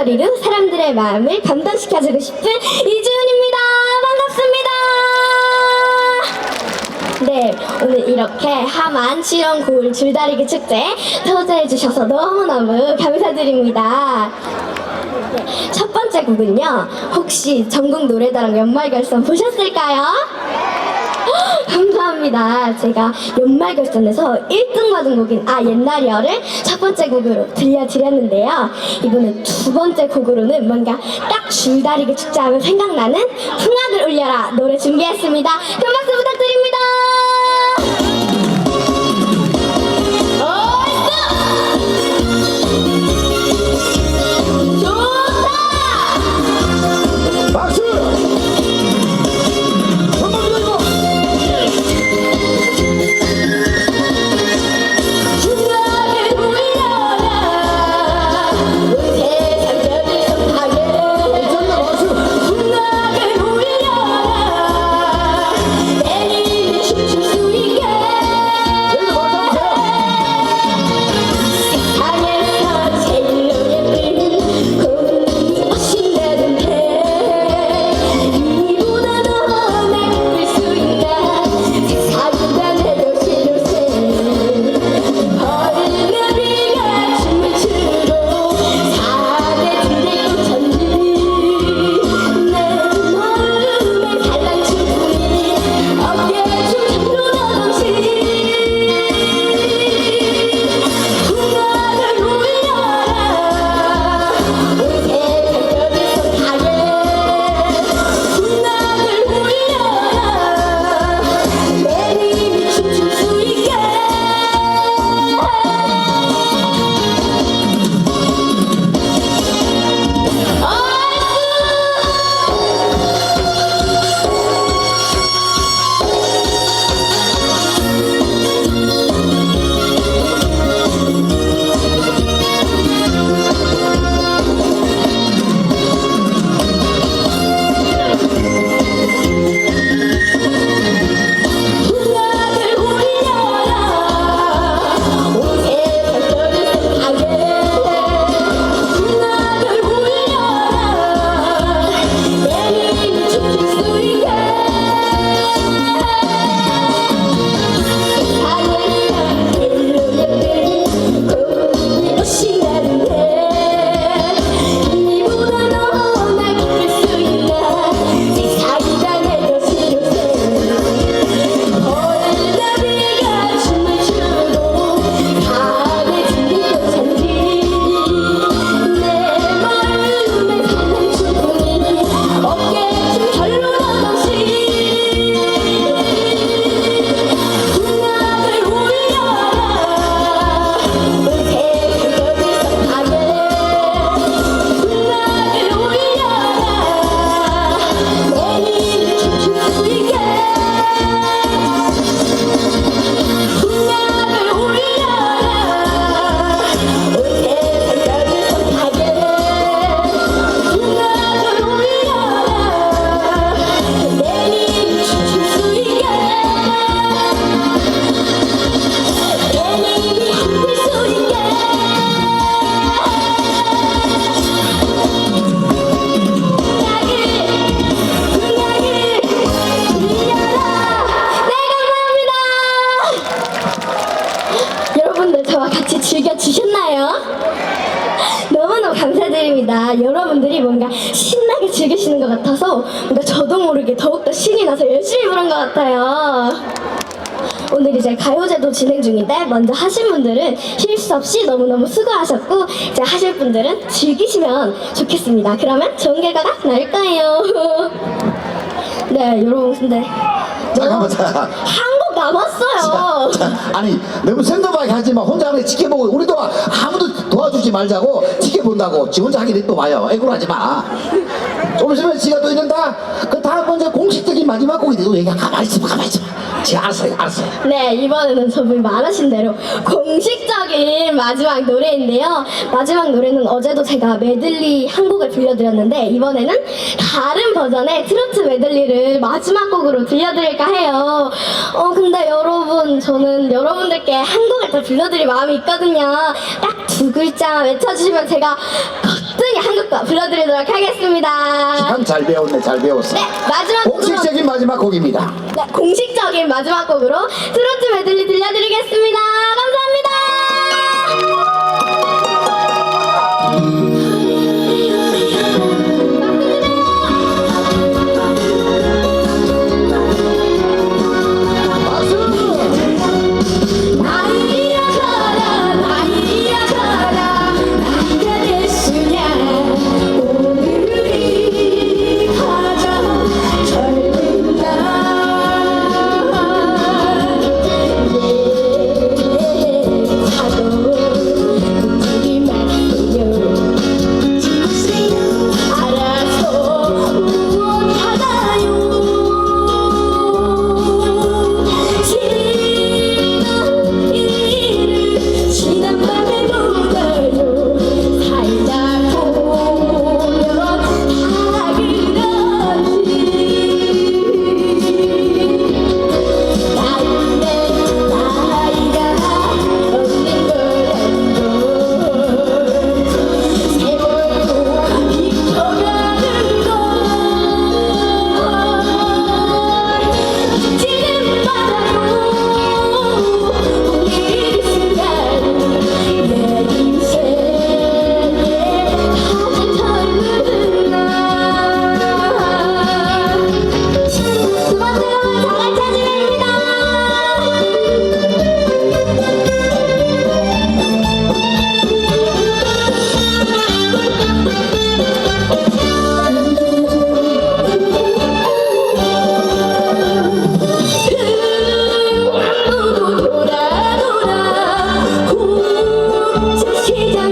목소리로 사람들의 마음을 감동시켜주고 싶은 이주은입니다. 반갑습니다. 네, 오늘 이렇게 하만 실용 고을 줄다리기 축제 초대해 주셔서 너무너무 감사드립니다. 네, 첫 번째 곡은요. 혹시 전국 노래자랑 연말 결선 보셨을까요? 감사합니다. 제가 연말결선에서 1등 받은 곡인 아 옛날이여를 첫 번째 곡으로 들려드렸는데요. 이번에 두 번째 곡으로는 뭔가 딱 줄다리기 축제하면 생각나는 풍악을 울려라 노래 준비했습니다. 큰 박수 부탁드립니다. 즐겨주셨나요? 너무너무 감사드립니다. 여러분들이 뭔가 신나게 즐기시는 것 같아서 뭔가 저도 모르게 더욱더 신이 나서 열심히 부른 것 같아요. 오늘 이제 가요제도 진행 중인데 먼저 하신 분들은 실수 없이 너무너무 수고하셨고 이제 하실 분들은 즐기시면 좋겠습니다. 그러면 좋은 결과가 날 거예요. 네, 여러분 근데 잠깐만 자, 한곡 남았어요. 자, 아니 너무 생각하게 하지만 혼자 하는 거 지켜보고 우리도 아무도 도와주지 말자고 지켜본다고. 지 혼자 하기는 또 와요. 애구로 하지 마좀 있으면 지가 또 이런다? 그 다음 번째 공식적인 마지막 곡이 되고 얘가 가만히 있어봐 가만히 있어봐. 지가 알았어요 알았어요 네, 이번에는 저분이 말하신 대로 공식적인 마지막 노래인데요. 마지막 노래는 어제도 제가 메들리 한 곡을 들려드렸는데 이번에는 다른 버전의 트로트 메들리를 마지막 곡으로 들려드릴까 해요. 어, 근데 여러분, 저는 여러분들께 한 곡을 더 들려드릴 마음이 있거든요. 딱 두 글자 외쳐주시면 제가 거뜬히 한국과 불러드리도록 하겠습니다. 참 잘 배웠네 잘 배웠어 네, 마지막 곡으로, 공식적인 마지막 곡입니다 네, 공식적인 마지막 곡으로 트로트 메들리 들려드리겠습니다. 감사합니다. 期待。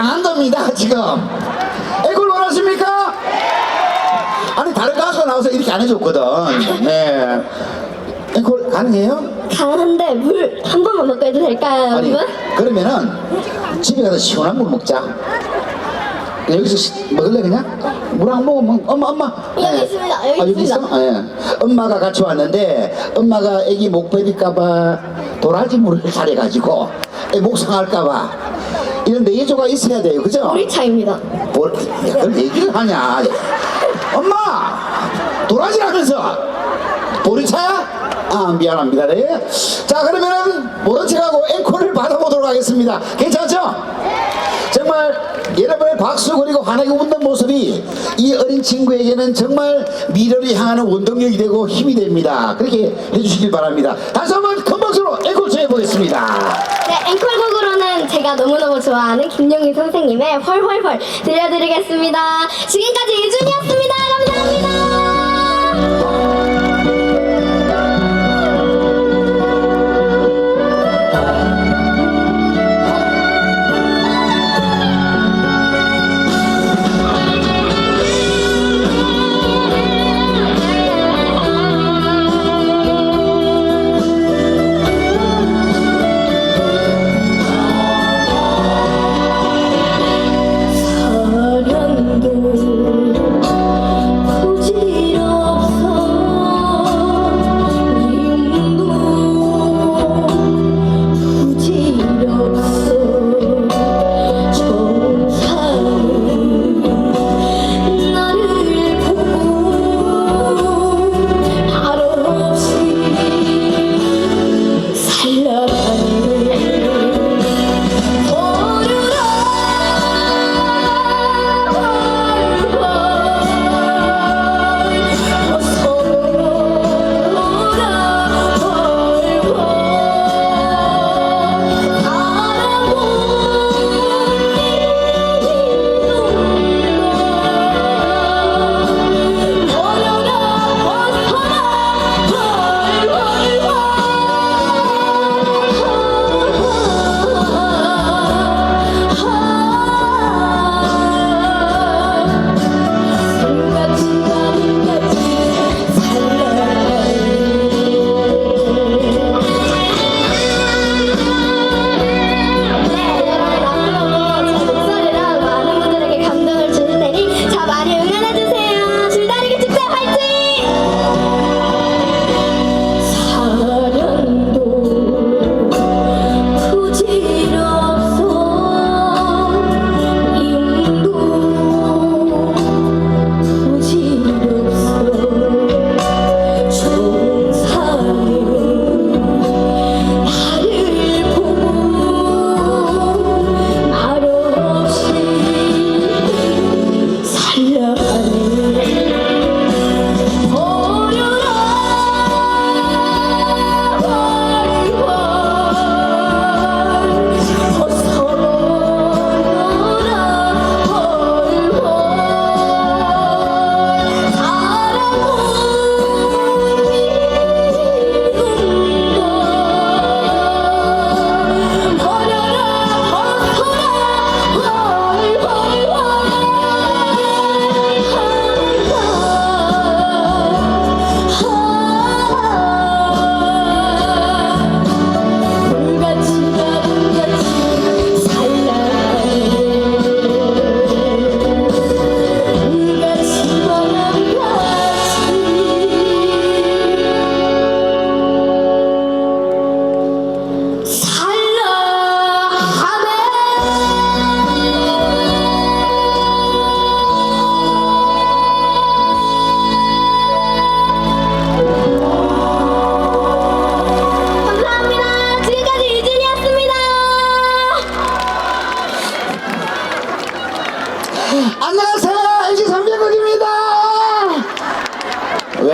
당한 겁니다 지금 앵콜 원하십니까? 아니 다른 가수가 나와서 이렇게 안 해줬거든 네 앵콜 가능해요? 가는데 물 한 번만 먹고 해도 될까요, 아니 여러분? 그러면은 집에 가서 시원한 물 먹자 여기서 시- 먹을래 그냥? 물 안 먹으면 엄마 엄마 여기 있습니다, 여기 아, 여기 있습니다. 있어? 예. 엄마가 같이 왔는데 엄마가 애기 목 베릴까봐 도라지 물을 잘해가지고 애 목 상할까봐 이런 내조가 있어야 돼요 그죠? 보리차입니다. 뭘 야, 그걸 얘기를 하냐 엄마 도라지라면서 보리차야? 아 미안합니다 네. 자 그러면은 모른 척하고 앵콜을 받아보도록 하겠습니다 괜찮죠? 정말 여러분의 박수 그리고 환하게 웃는 모습이 이 어린 친구에게는 정말 미래를 향하는 원동력이 되고 힘이 됩니다 그렇게 해주시길 바랍니다 다시 한번 큰 박수로 앵콜 쳐해보겠습니다 네, 앵콜곡으로는 제가 너무너무 좋아하는 김용희 선생님의 헐헐헐 들려드리겠습니다. 지금까지 이준이었습니다. 감사합니다.